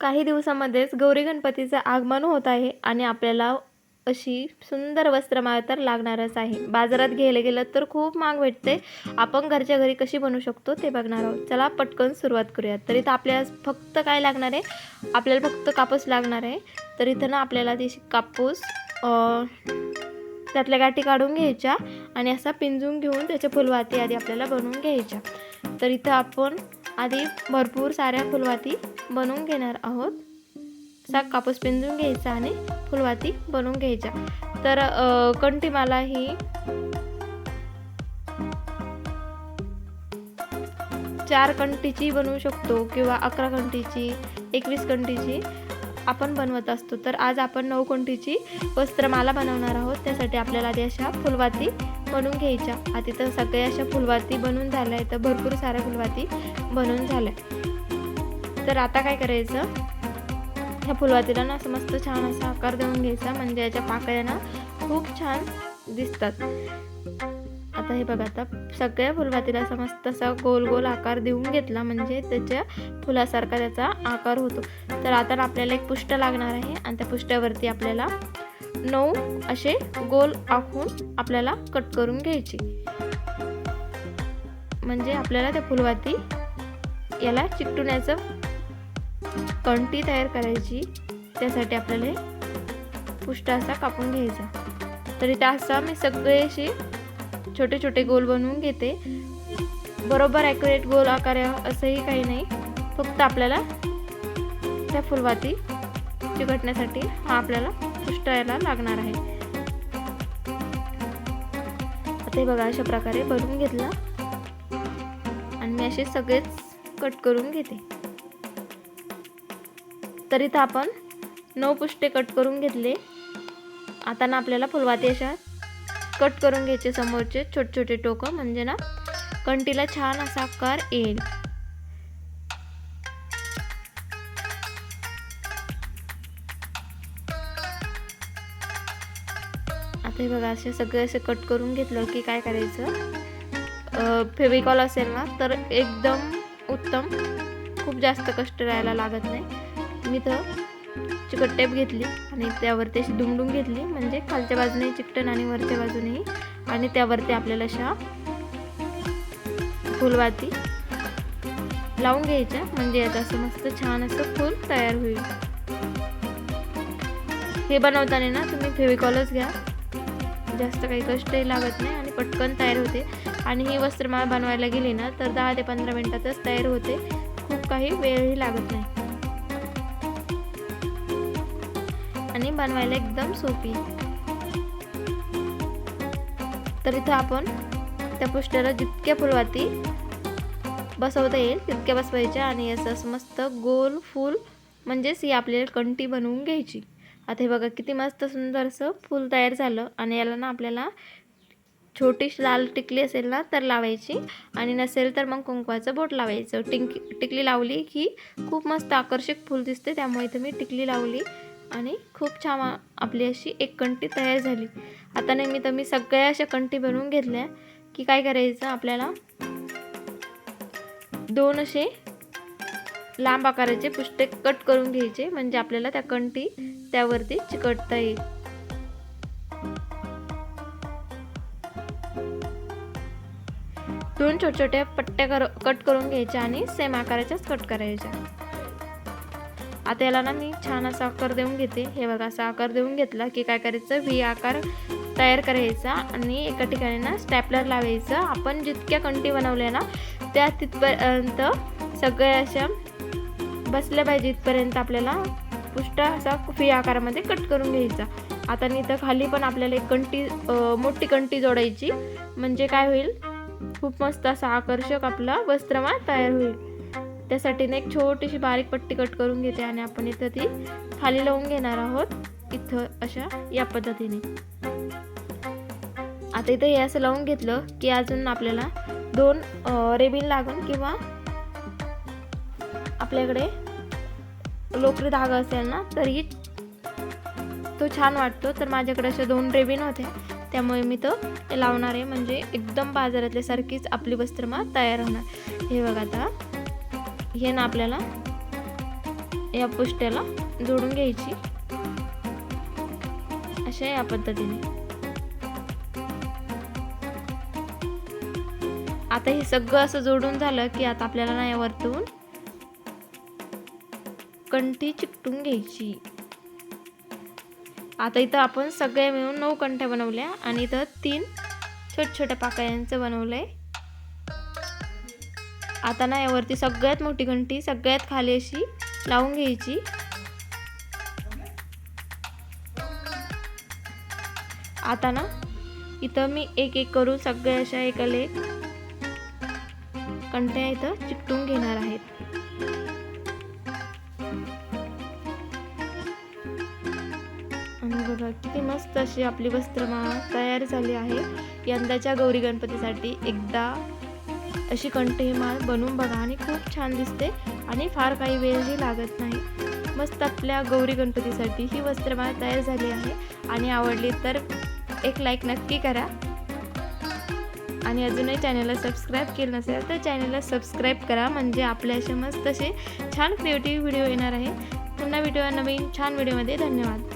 काही दिवसामध्येच गौरी गणपतीचं आगमन होत आहे आणि आपल्याला अशी सुंदर वस्त्रमाळ तर लागणारच आहे. बाजारात घ्यायला गेलं तर खूप महाग भेटते. आपण घरच्या घरी कशी बनवू शकतो ते बघणार आहोत. चला पटकन सुरुवात करूयात. तर इथं आपल्याला फक्त काय लागणार आहे? आपल्याला फक्त कापूस लागणार आहे. तर इथं ना आपल्याला ती कापूस त्यातल्या गाठी काढून घ्यायच्या आणि असा पिंजून घेऊन त्याच्या फुलवाती आधी आपल्याला बनवून घ्यायच्या. तर इथं आपण आधी भरपूर साऱ्या फुलवाती बनवून घेणार आहोत. असा कापूस पिंजून घ्यायचा आणि फुलवाती बनवून घ्यायच्या. तर अ, कंठीमाला ही चार कंठीची बनवू शकतो किंवा अकरा कंठीची एकवीस कंठीची आपण बनवत असतो. तर आज आपण नऊ वस्त्रमाला बनवणार आहोत. त्यासाठी आपल्याला आधी अशा फुलवाती बनवून घ्यायच्या. आधी तर सगळ्या अशा फुलवाती बनवून झाल्या तर भरपूर साऱ्या फुलवाती बनवून झाल्या. तर आता काय करायचं? ह्या फुलवातीला ना असं मस्त छान असा आकार देऊन घ्यायचा. म्हणजे याच्या पाकळ्या ना खूप छान दिसतात. आता हे बघा आता सगळ्या फुलभातीला असा मस्त असा गोल गोल आकार देऊन घेतला म्हणजे त्याच्या फुलासारखा त्याचा आकार होतो. तर आता आपल्याला एक पुष्ट लागणार आहे आणि त्या पुष्ट्यावरती आपल्याला नऊ असे गोल आखून आपल्याला कट करून घ्यायची. म्हणजे आपल्याला त्या फुलवाती याला चिकटुण्याचं कंटी तयार करायची. त्यासाठी आपल्याला पुष्ट असा कापून घ्यायचा. तर इथे असा मी सगळे असे छोटे छोटे गोल बनवून घेते. बरोबर ॲक्युरेट गोल आकार असंही काही नाही. फक्त आपल्याला त्या फुलवाती चिकटण्यासाठी हा आपल्याला पुष्टायला लागणार आहे. आता हे बघा अशा प्रकारे बनवून घेतलं. आणि मी असे सगळेच कट करून घेते. तर इथं आपण नऊ पुष्टे कट करून घेतले. आता ना आपल्याला फुलवाती अशा कट करून घ्यायचे समोरचे छोटे छोटे टोकं म्हणजे ना कंटीला छान असा आकार येईल. आता हे बघा असे सगळे असे कट करून घेतलं की काय करायचं? फेविकॉल असेल ना तर एकदम उत्तम. खूप जास्त कष्ट राहायला लागत नाही. मी तर चिकट टेप घेतली आणि त्यावरती अशी दुमडून घेतली. म्हणजे खालच्या बाजूने चिकटन आणि वरच्या बाजूनेही. आणि त्यावरती आपल्याला अशा फुलवाती लावून घ्यायच्या. म्हणजे याचं असं मस्त छान असं फूल तयार होईल. हे बनवताना ना तुम्ही फेविकॉलच घ्या. जास्त काही कष्टही लागत नाही आणि पटकन तयार होते. आणि ही वस्त्रमाळ बनवायला गेली ना तर दहा ते पंधरा मिनटातच तयार होते. खूप काही वेळही लागत नाही. आणि बनवायला एकदम सोपी. तर इथं आपण त्या पुष्टाला जितक्या फुलवाती बसवता येईल तितक्या बसवायच्या आणि असं मस्त गोल फूल म्हणजेच ही आपल्याला कंटी बनवून घ्यायची. आता हे बघा किती मस्त सुंदरसं फूल तयार झालं आणि याला ना आपल्याला छोटी लाल टिकली असेल ना तर लावायची आणि नसेल तर मग कुंकवाचं बोट लावायचं. टिंकी टिकली लावली की खूप मस्त आकर्षक फूल दिसते त्यामुळे इथं मी टिकली लावली. आणि खूप छान आपली अशी एक कंटी तयार झाली. आता नेहमी तर मी सगळ्या अशा कंटी बनवून घेतल्या की काय करायचं आपल्याला? दोन असे लांब आकाराचे पुष्टे कट करून घ्यायचे. म्हणजे आपल्याला त्या कंटी त्यावरती चिकटता येईल. दोन छोट्या छोट्या पट्ट्या कर कट करून घ्यायच्या आणि सेम आकाराच्याच कट करायच्या. आता याला ना मी छान असा आकार देऊन घेते. हे बघा असा आकार देऊन घेतला की काय करायचं? व्ही आकार तयार करायचा आणि एका ठिकाणी ना स्टॅपलर लावायचं. आपण जितक्या कंटी बनवल्या ना त्या तिथपर्यंत सगळ्या अशा बसल्या पाहिजे इथपर्यंत आपल्याला पुष्ट असा फी आकारामध्ये कट करून घ्यायचा. आता इथं खाली पण आपल्याला एक कंटी मोठी कंटी जोडायची. म्हणजे काय होईल? खूप मस्त असा आकर्षक आपला वस्त्रमाळ तयार होईल. त्यासाठी ना एक छोटीशी बारीक पट्टी कट करून घेते आणि आपण इथं ती खाली लावून घेणार आहोत. इथं अशा या पद्धतीने. आता इथं हे असं लावून घेतलं की अजून आपल्याला दोन रेबिन लागून किंवा आपल्याकडे लोकरी धागा असेल ना तरी तो छान वाटतो. तर माझ्याकडे अशा दोन रेबिन होत्या. त्यामुळे मी तो लावणार आहे. म्हणजे एकदम बाजारातल्या सारखीच आपली वस्त्रमा तयार होणार. हे बघा आता. हे ना आपल्याला या पुष्ट्याला जोडून घ्यायची. अशा या पद्धतीने. आता हे सगळं असं जोडून झालं की आता आपल्याला ना यावरतून कंठी चिकटून घ्यायची. आता इथं आपण सगळ्या मिळून नऊ कंठ्या बनवल्या आणि इथं तीन छोट्या छोट्या पाकळ्यांचं बनवलंय. आता ना यावरती सगळ्यात मोठी घंटी सगळ्यात खाली अशी लावून घ्यायची. आता ना इथं मी एक एक करून सगळ्या अशा एकाला लेख कंट्या इथं चिकटून घेणार आहेत. आणि बघा किती मस्त अशी आपली वस्त्रमाळा तयार झाली आहे. यंदाच्या गौरी गणपतीसाठी एकदा अशी कंठी माळ बनवून बघा आणि खूप छान दिसते आणि फार काही वेळही लागत नाही. मस्त आपल्या गौरी गणपतीसाठी ही वस्त्रमाळ तयार झाली आहे आणि आवडली तर एक लाईक नक्की करा. आणि अजूनही चॅनलला सबस्क्राईब केलं नसेल तर चॅनलला सबस्क्राईब करा. म्हणजे आपल्या असे मस्त असे छान क्रिएटिव्ह व्हिडिओ येणार आहे. पुन्हा व्हिडिओ नवीन छान व्हिडिओमध्ये धन्यवाद.